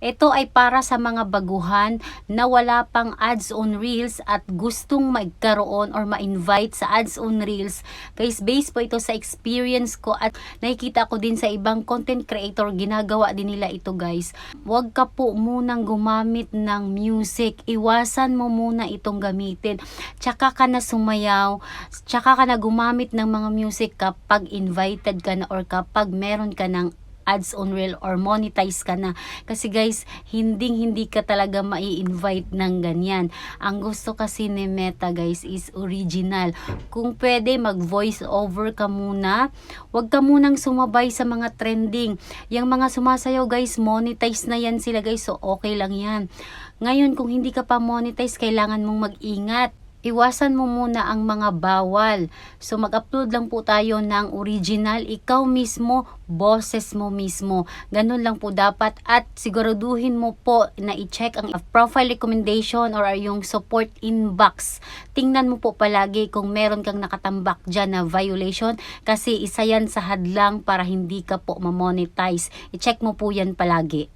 Ito ay para sa mga baguhan na wala pang ads on Reels at gustong magkaroon or ma-invite sa ads on Reels. Guys, based po ito sa experience ko at nakikita ko din sa ibang content creator, ginagawa din nila ito guys. Huwag ka po munang gumamit ng music. Iwasan mo muna itong gamitin. Tsaka ka na sumayaw, tsaka ka na gumamit ng mga music kapag invited ka na or kapag meron ka ng ads on reel or monetize ka na. Kasi guys, hindi hindi ka talaga mai-invite ng ganyan. Ang gusto kasi ni Meta guys is original. Kung pwede mag voice over ka muna, wag ka munang sumabay sa mga trending. Yung mga sumasayaw guys, monetize na yan sila guys. So okay lang yan. Ngayon, kung hindi ka pa monetize, kailangan mong mag-ingat iwasan mo muna ang mga bawal. So mag-upload lang po tayo ng original, ikaw mismo, boses mo mismo. Ganun lang po dapat at siguraduhin mo po na i-check ang profile recommendation or yung support inbox. Tingnan mo po palagi kung meron kang nakatambak dyan na violation kasi isa yan sa hadlang para hindi ka po ma-monetize. I-check mo po yan palagi.